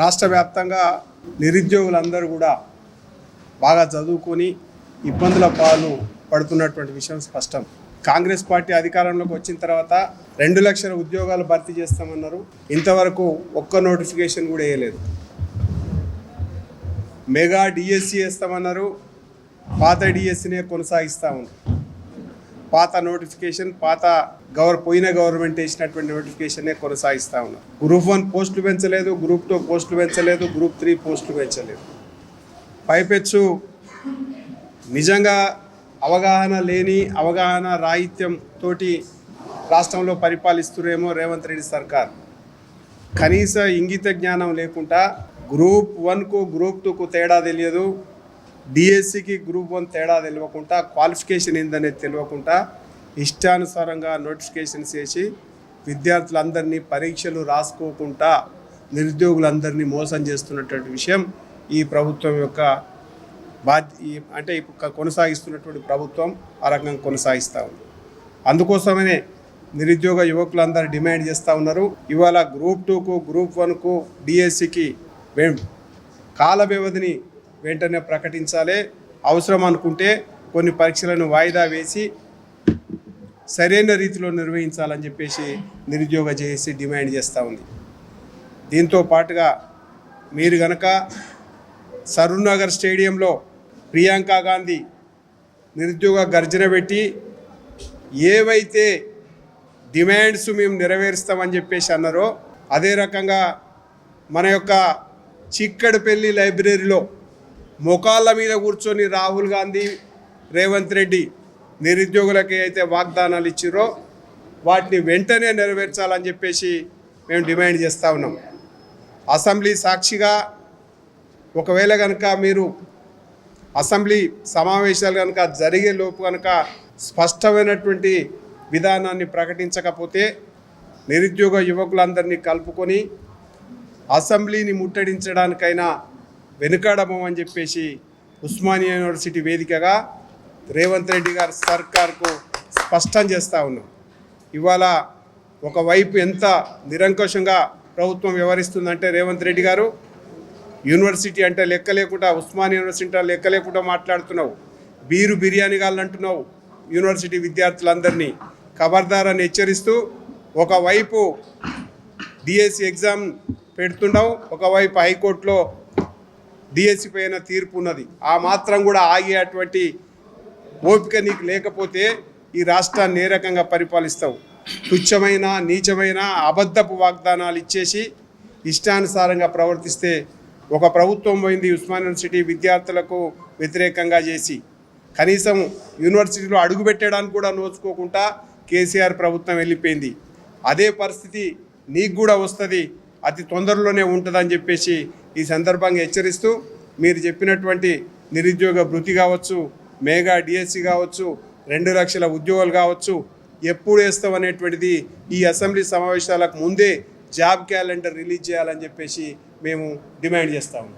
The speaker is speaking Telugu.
రాష్ట్ర వ్యాప్తంగా నిరుద్యోగులందరూ కూడా బాగా చదువుకొని ఇబ్బందుల పాలు పడుతున్నటువంటి విషయం స్పష్టం. కాంగ్రెస్ పార్టీ అధికారంలోకి వచ్చిన తర్వాత రెండు లక్షల ఉద్యోగాలు భర్తీ చేస్తామన్నారు. ఇంతవరకు ఒక్క నోటిఫికేషన్ కూడా వేయలేదు. మెగా డిఎస్సి వేస్తామన్నారు. పాత డిఎస్సినే కొనసాగిస్తా ఉన్నారు పాత నోటిఫికేషన్ పాత గవర్ పోయిన గవర్నమెంట్ వేసినటువంటి నోటిఫికేషనే కొనసాగిస్తూ ఉన్నారు గ్రూప్ వన్ పోస్టులు పెంచలేదు గ్రూప్ టూ పోస్టులు పెంచలేదు గ్రూప్ త్రీ పోస్టులు పెంచలేదు. పైపెచ్చు నిజంగా అవగాహన లేని అవగాహన రాహిత్యం తోటి రాష్ట్రంలో పరిపాలిస్తురేమో రేవంత్ రెడ్డి సర్కార్. కనీస ఇంగిత జ్ఞానం లేకుండా గ్రూప్ వన్కు గ్రూప్ టూకు తేడా తెలియదు. డిఎస్సికి గ్రూప్ వన్ తేడా తెలియకుండా క్వాలిఫికేషన్ ఏందనేది తెలియకుండా ఇష్టానుసారంగా నోటిఫికేషన్స్ చేసి విద్యార్థులందరినీ పరీక్షలు రాసుకోకుండా నిరుద్యోగులందరినీ మోసం చేస్తున్నటువంటి విషయం ఈ ప్రభుత్వం యొక్క బాధ్య అంటే ఇప్పుడు కొనసాగిస్తున్నటువంటి ప్రభుత్వం ఆ రకంగా కొనసాగిస్తూ ఉంది. అందుకోసమనే నిరుద్యోగ యువకులందరూ డిమాండ్ చేస్తూ ఉన్నారు. ఇవాళ గ్రూప్ టూకు గ్రూప్ వన్కు డిఎస్సికి కాల వ్యవధిని వెంటనే ప్రకటించాలి. అవసరం అనుకుంటే కొన్ని పరీక్షలను వాయిదా వేసి సరైన రీతిలో నిర్వహించాలని చెప్పేసి నిరుద్యోగ చేసి డిమాండ్ చేస్తూ ఉంది. దీంతో పాటుగా మీరు గనక సరూర్నగర్ స్టేడియంలో ప్రియాంక గాంధీ నిరుద్యోగ గర్జన పెట్టి ఏవైతే డిమాండ్స్ మేము నెరవేరుస్తామని చెప్పేసి అన్నారో అదే రకంగా మన యొక్క చిక్కడపల్లి లైబ్రరీలో మోకాళ్ళ మీద కూర్చొని రాహుల్ గాంధీ రేవంత్ రెడ్డి నిరుద్యోగులకి అయితే వాగ్దానాలు ఇచ్చిరో వాటిని వెంటనే నెరవేర్చాలని చెప్పేసి మేము డిమాండ్ చేస్తూ ఉన్నాం. అసెంబ్లీ సాక్షిగా ఒకవేళ కనుక మీరు అసెంబ్లీ సమావేశాలు కనుక జరిగే లోపు కనుక స్పష్టమైనటువంటి విధానాన్ని ప్రకటించకపోతే నిరుద్యోగ యువకులందరినీ కలుపుకొని అసెంబ్లీని ముట్టడించడానికైనా వెనుకాడమని చెప్పేసి ఉస్మానియా యూనివర్సిటీ వేదికగా రేవంత్ రెడ్డి గారు సర్కార్కు స్పష్టం చేస్తూ ఉన్నాం. ఇవాళ ఒకవైపు ఎంత నిరంకుశంగా ప్రభుత్వం వ్యవహరిస్తుందంటే రేవంత్ రెడ్డి గారు యూనివర్సిటీ అంటే లెక్క లేకుండా ఉస్మానియా యూనివర్సిటీ లెక్క లేకుండా మాట్లాడుతున్నావు. బీరు బిర్యానీ గాళ్ళు అంటున్నావు యూనివర్సిటీ విద్యార్థులందరినీ. ఖబర్దారాన్ని హెచ్చరిస్తూ ఒకవైపు డిఎస్సి ఎగ్జామ్ పెడుతున్నావు ఒకవైపు హైకోర్టులో డిఎస్సి పైన తీర్పు ఉన్నది. ఆ మాత్రం కూడా ఆగేటువంటి ఓపిక నీకు లేకపోతే ఈ రాష్ట్రాన్ని ఏ రకంగా పరిపాలిస్తావు? తుచ్చమైన నీచమైన అబద్ధపు వాగ్దానాలు ఇచ్చేసి ఇష్టానుసారంగా ప్రవర్తిస్తే ఒక ప్రభుత్వం పోయింది ఉస్మాన్ యూనివర్సిటీ విద్యార్థులకు వ్యతిరేకంగా చేసి. కనీసం యూనివర్సిటీలో అడుగుపెట్టడానికి కూడా నోచుకోకుండా కేసీఆర్ ప్రభుత్వం వెళ్ళిపోయింది. అదే పరిస్థితి నీకు కూడా వస్తుంది. అతి తొందరలోనే ఉంటుందని చెప్పేసి ఈ సందర్భంగా హెచ్చరిస్తూ మీరు చెప్పినటువంటి నిరుద్యోగ భృతి కావచ్చు మేఘా డిఎస్సి కావచ్చు రెండు లక్షల ఉద్యోగాలు కావచ్చు ఎప్పుడు వేస్తాం అనేటువంటిది ఈ అసెంబ్లీ సమావేశాలకు ముందే జాబ్ క్యాలెండర్ రిలీజ్ చేయాలని చెప్పేసి మేము డిమాండ్ చేస్తాము